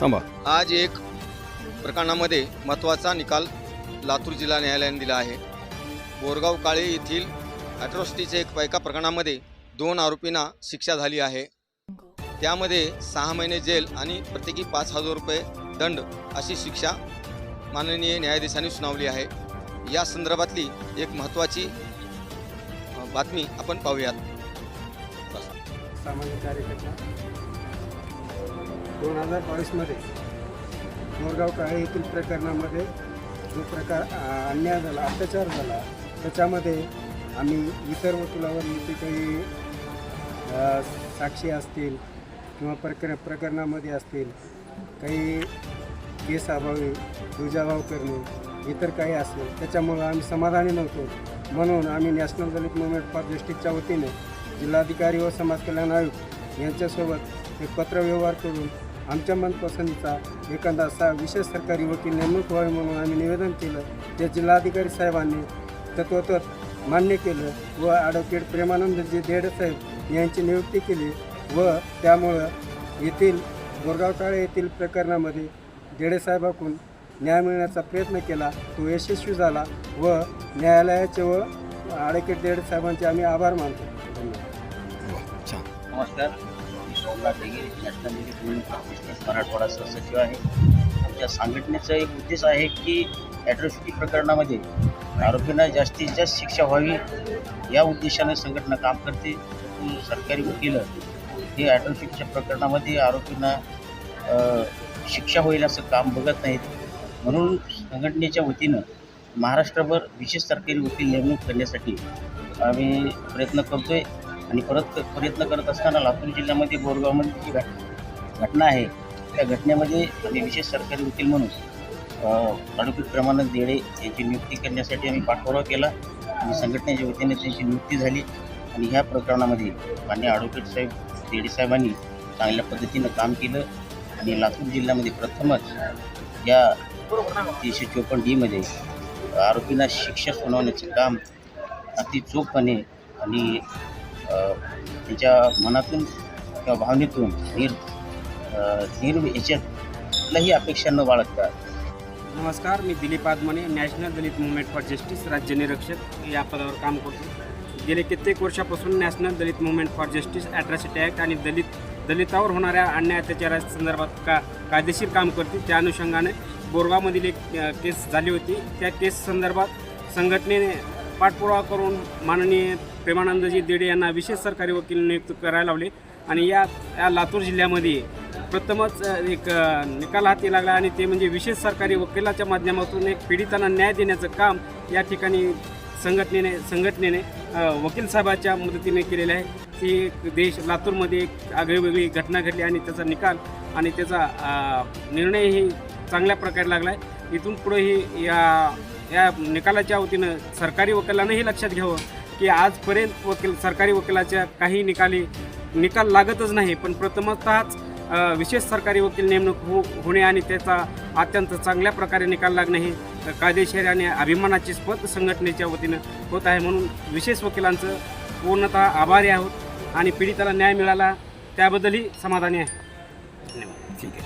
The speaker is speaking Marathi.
थांबा. आज एक प्रकरणामध्ये महत्त्वाचा निकाल लातूर जिल्हा न्यायालयाने दिला आहे. बोरगाव काळे येथील अॅट्रॉसिटीच्या एक एका प्रकरणामध्ये दोन आरोपींना शिक्षा झाली आहे. त्यामध्ये सहा महिने जेल आणि प्रत्येकी पाच हजार रुपये दंड अशी शिक्षा माननीय न्यायाधीशांनी सुनावली आहे. या संदर्भातली एक महत्त्वाची बातमी आपण पाहूयात. सामान्य कार्यकर्ता. दोन हजार बावीसमध्ये मोरगाव काळे येथील प्रकरणामध्ये जो प्रकार अन्याय झाला अत्याचार झाला त्याच्यामध्ये आम्ही इतर वकिलावर जे काही साक्षी असतील किंवा प्रकर प्रकरणामध्ये असतील काही केस अभावी दुजाभाव करणे इतर काही असेल त्याच्यामुळं आम्ही समाधानी नव्हतो. म्हणून आम्ही नॅशनल दलित मुवमेंट फॉर जस्टिसच्या वतीने जिल्हाधिकारी व समाज कल्याण आयुक्त यांच्यासोबत एक पत्रव्यवहार करून आमच्या मनपसंतीचा एखादा सा विशेष सरकारी वकील नेमणूक व्हावी म्हणून आम्ही निवेदन केलं. ते जिल्हाधिकारी साहेबांनी तत्वतत् मान्य केलं व ॲडव्होकेट प्रेमानंदजी देड साहेब यांची नियुक्ती केली व त्यामुळं येथील बोरगाव काळे येथील प्रकरणामध्ये देडे साहेबाकडून न्याय मिळण्याचा प्रयत्न केला. तो यशस्वी झाला व न्यायालयाचे व ॲडव्होकेट देडे साहेबांचे आम्ही आभार मानतो. धन्यवाद. नमस्कार. सोमनाथ दिघे नॅशनल बिझनेस मराठवाडा सहसचिव आहे. आमच्या संघटनेचा एक उद्देश आहे की ॲट्रॉसिटी प्रकरणामध्ये आरोपींना जास्तीत जास्त शिक्षा व्हावी. या उद्देशाने संघटना काम करते. सरकारी वकील हे ॲट्रॉसिटीच्या प्रकरणामध्ये आरोपींना शिक्षा होईल असं काम बघत नाहीत. म्हणून संघटनेच्या वतीनं महाराष्ट्रभर विशेष सरकारी वकील नेमणूक करण्यासाठी आम्ही प्रयत्न करतोय. आणि परत प्रयत्न करत असताना लातूर जिल्ह्यामध्ये बोरगावमध्ये जी घट घटना आहे त्या घटनेमध्ये आम्ही विशेष सरकारी वकील म्हणून ॲडव्होकेट प्रमाणात देडे यांची नियुक्ती करण्यासाठी आम्ही पाठपुरावा केला आणि संघटनेच्या वतीने त्यांची नियुक्ती झाली आणि ह्या प्रकरणामध्ये मान्य अॅडव्होकेट साहेब देडे साहेबांनी चांगल्या पद्धतीनं काम केलं आणि लातूर जिल्ह्यामध्ये प्रथमच या तीनशे चोपन्न डीमध्ये आरोपींना शिक्षा सुनावण्याचं काम अति चोखपणे आणि तिच्या त्यांच्या मनातून किंवा भावनेतून धीर धीर निर याच्यात कुठल्याही अपेक्षा न बाळगता. नमस्कार मी Dilip Adamane national Dalit movement for justice राज्य निरीक्षक या पदावर काम करतो गेले कित्येक वर्षापासून national Dalit movement for justice atrocity act आणि दलित दलितावर होणाऱ्या अन्याय अत्याचारासंदर्भात का कायदेशीर काम करते त्या अनुषंगाने बोरगावमधील एक केस झाली होती. त्या केस संदर्भात संघटनेने पाठपुरावा करून माननीय प्रेमानंदजी देडे यांना विशेष सरकारी वकील नियुक्त करायला लावले. आणि या या लातूर जिल्ह्यामध्ये प्रथमच एक निकाल हाती लागला आणि ते म्हणजे विशेष सरकारी वकिलाच्या माध्यमातून एक पीडितांना न्याय देण्याचं काम या ठिकाणी संघटनेने संघटनेने वकील साहेबाच्या मदतीने केलेलं आहे. ती देश लातूरमध्ये एक आगळीवेगळी घटना घडली आणि त्याचा निकाल आणि त्याचा निर्णयही चांगल्या प्रकारे लागला आहे. इथून पुढेही या या निकालाच्या वतीनं सरकारी वकिलांनाही लक्षात घ्यावं की आजपर्यंत वकील सरकारी वकिलाच्या काही निकाली निकाल लागतच नाही पण प्रथमतःच विशेष सरकारी वकील नेमणूक हो होणे आणि त्याचा अत्यंत चांगल्या प्रकारे निकाल लागणे हे कायदेशीर आणि अभिमानाची स्पत संघटनेच्या वतीनं होत आहे म्हणून विशेष वकिलांचं पूर्णतः आभारी आहोत आणि पीडिताला न्याय मिळाला त्याबद्दलही समाधानी आहे. धन्यवाद.